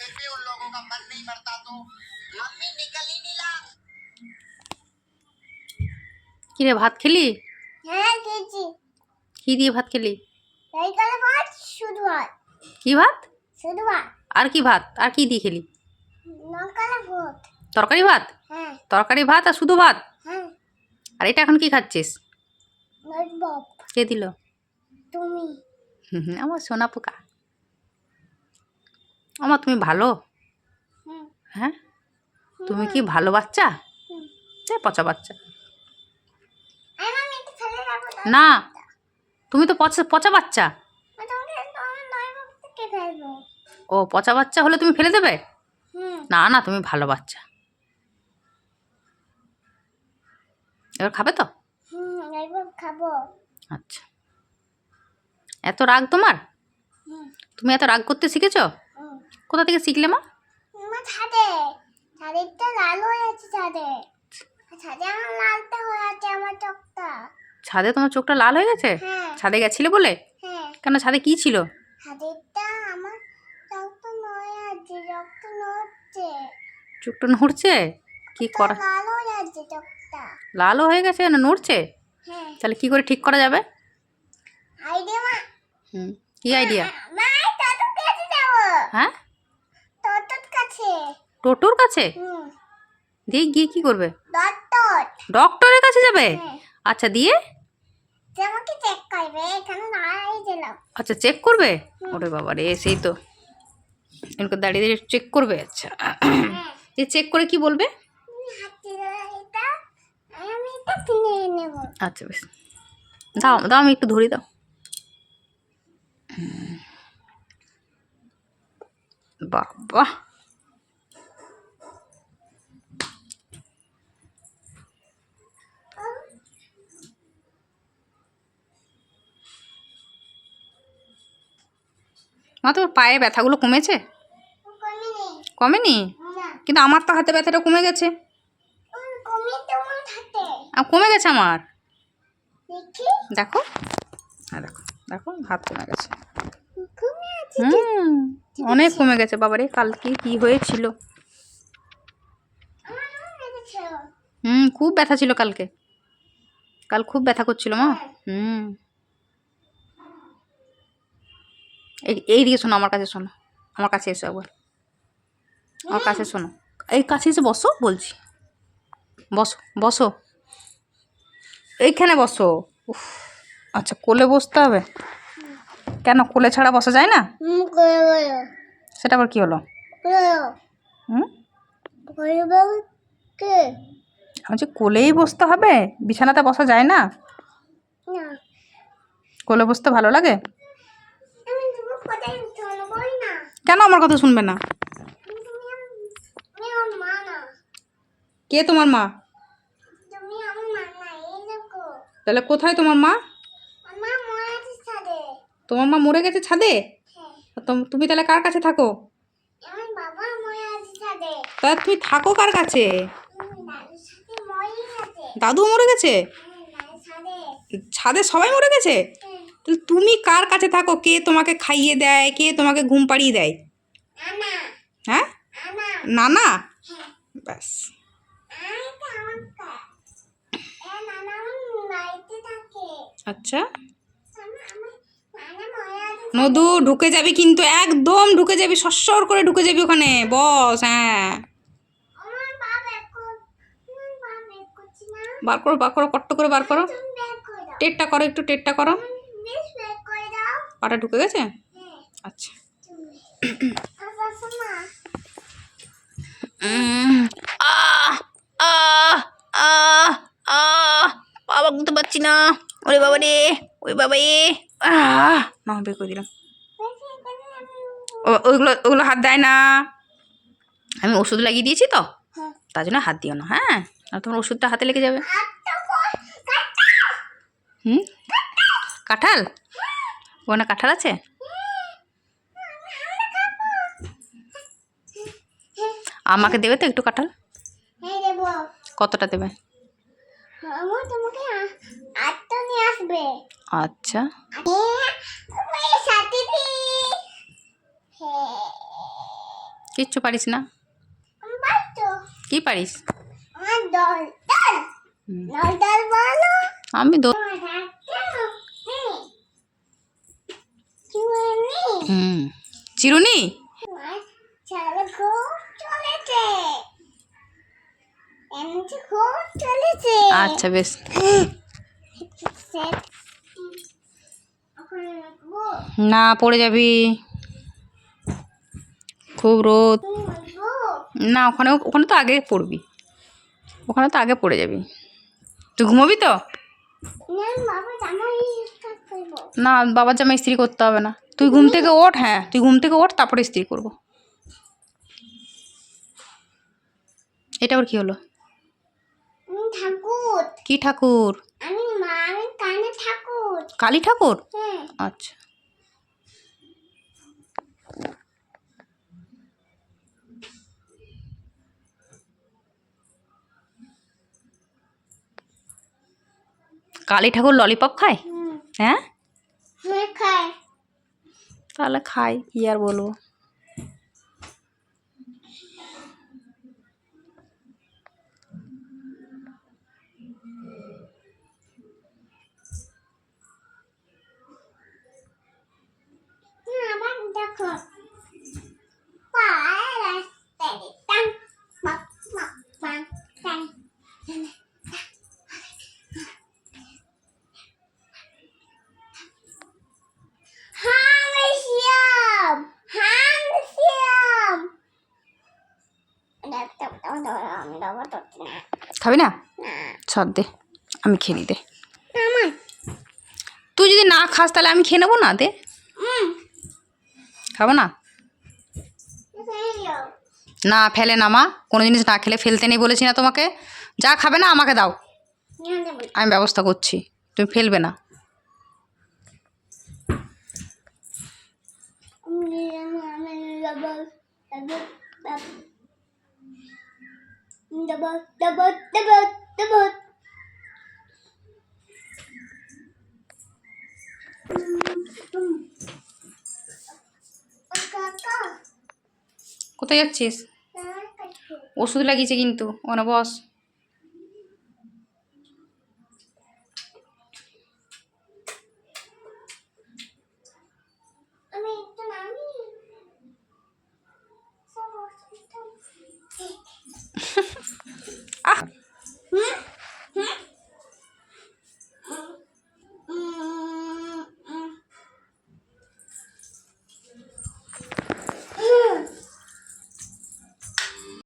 फिर भी उन लोगों का मन नहीं भरता तो मम्मी निकल ही नहीं ला কিরে ভাত খেলি হ্যাঁ খেয়েছি কি দিয়ে ভাত খেলি সকালে ভাত শুধু ভাত কি ভাত শুধু ভাত আর কি ভাত আর কি দিয়ে খেলি নকালে ভাত তরকারি ভাত হ্যাঁ তরকারি ভাত আর শুধু ভাত হ্যাঁ আর এটা এখন কি খাচ্ছিস বাপ কে দিল তুমি হুম হুম, আমার সোনা পোকা আমার তুমি ভালো? হ্যাঁ? তুমি কি ভালো বাচ্চা। এ পচা বাচ্চা। না। তুমি তো পচা পচা বাচ্চা। ও পচা বাচ্চা হলে তুমি ফেলে দেবে? না না তুমি ভালো বাচ্চা। এবার খাবে তো? খাব। আচ্ছা। এত রাগ তোমার? তুমি এত রাগ করতে শিখেছো? কোথা থেকে শিখলে মা? ছাদে। ছাদেরটা লাল হয়ে আছে ছাদে। ছাদে আমার লালটা হয়ে আছে আমার চোখটা। ছাদে তোমার চোখটা লাল হয়ে গেছে? হ্যাঁ। ছাদে গেছিলে বলে? হ্যাঁ। কেন ছাদে কি ছিল? ছাদেরটা আমার চোখটা নয় আছে চোখটা নড়ছে। চোখটা নড়ছে? কি করা? লাল হয়ে আছে চোখটা। লালও হয়ে গেছে না নড়ছে? হ্যাঁ। তাহলে কি করে ঠিক করা যাবে? আইডিয়া মা। হুম কি আইডিয়া? হ্যাঁ? টোটোর কাছে? দিয়ে গিয়ে কি করবে? ডক্টরের কাছে যাবে? হ্যাঁ। আচ্ছা দিয়ে? যে আচ্ছা চেক করবে? ওরে বাবা রে সেই তো। এরকম দাঁড়িয়ে দাঁড়িয়ে চেক করবে? আচ্ছা। দিয়ে চেক করে কি বলবে? আচ্ছা বেশ। দাও দাও আমি একটু ধরি দাও। হুম। বাবা মা, তোর পায়ে ব্যথাগুলো কমেছে? কমেনি? কিন্তু আমার তো হাতে ব্যথাটা কমে গেছে। কমে গেছে আমার? দেখো। হ্যাঁ দেখো দেখো, হাত কমে গেছে। হুম, অনেক কমে গেছে। বাবারে, কালকে কি হয়েছিল? হুম, খুব ব্যথা ছিল কালকে। কাল খুব ব্যথা করছিল মা। হুম। এই দিকে শোনো আমার কাছে শোনো। আমার কাছে এসো একবার। আমার কাছে শোনো। এই কাছে এসে বসো বলছি। বসো বসো। এইখানে বসো। উফ আচ্ছা কোলে বসতে হবে? কেন কোলে ছাড়া বসা যায় না? সেটা আবার কি হলো? আমি যে কোলেই বসতে হবে? বিছানাতে বসা যায় না। কোলে বসতে ভালো লাগে আমি তোমার কোথায় চলবই না কেন আমার কথা শুনবে না? কে তোমার মা? তাহলে কোথায় তোমার মা? তোমার মা মরে গেছে ছাদে? হ্যাঁ। তুমি তাহলে কার কাছে থাকো? তাহলে তুমি থাকো কার কাছে? দাদু মরে গেছে? হ্যাঁ ছাদে সবাই মরে গেছে? তাহলে তুমি কার কাছে থাকো? কে তোমাকে খাইয়ে দেয়? কে তোমাকে ঘুম পাড়িয়ে দেয়? হ্যাঁ? নানা? হ্যাঁ। ব্যাস। আচ্ছা। নদু ঢুকে যাবি কিন্তু একদম ঢুকে যাবি সস্বর করে ঢুকে যাবি ওখানে। বস হ্যাঁ। বার করো বার করো কট্ট করে বার করো। টেটটা করো একটু টেটটা করো বেশ ব্যাগ করে দাও পাটা ঢুকে গেছে? আচ্ছা। মা বুঝতে পারছি না বাবা রে বাবা না বের করে দিলাম ওগুলো হাত দেয় না। আমি ওষুধ লাগিয়ে দিয়েছি তো। তার জন্য হাত দিও না হ্যাঁ? তোমার ওষুধটা হাতে লেগে যাবে। হুম? কাঁঠাল? ওখানে কাঁঠাল আছে? আমাকে দেবে তো একটু কাঁঠাল? হ্যাঁ কতটা দেবে? আচ্ছা। হ্যাঁ। হ্যাঁ। কিচ্ছু পারিস না? আমি কি পারিস? আমার দল দল হুম। দল দল বলো আমি দো আমার হাতটা নেই। কি বলনি? হুম। চিরুনি? আচ্ছা বেশ। না পড়ে যাবি। খুব রোদ। না ওখানে ওখানে তো আগে পড়বি। ওখানে তো আগে পড়ে যাবি। তুই ঘুমোবি তো? না বাবার জামা ইস্ত্রি করতে হবে না। তুই ঘুম থেকে ওঠ হ্যাঁ তুই ঘুম থেকে ওঠ তারপরে ইস্ত্রি করব। এটা আবার কি হলো? ঠাকুর। কি ঠাকুর? আমি মা আমি কানে ঠাকুর। কালী ঠাকুর? হ্যাঁ। আচ্ছা। কালী ঠাকুর ললিপপ খায়? হ্যাঁ? তাহলে খাই কী আর বলব? খাবি না? সব দে আমি খেয়ে নি দে তুই যদি না খাস তাহলে আমি খেয়ে নেব না দে। খাব না? না ফেলে না মা। কোনো জিনিস না খেলে ফেলতে নেই বলেছি না তোমাকে। যা খাবে না আমাকে দাও। আমি ব্যবস্থা করছি। তুমি ফেলবে না। Double, double, double, double. কোথায় যাচ্ছিস ওষুধ লাগিয়েছে কিন্তু ওখানে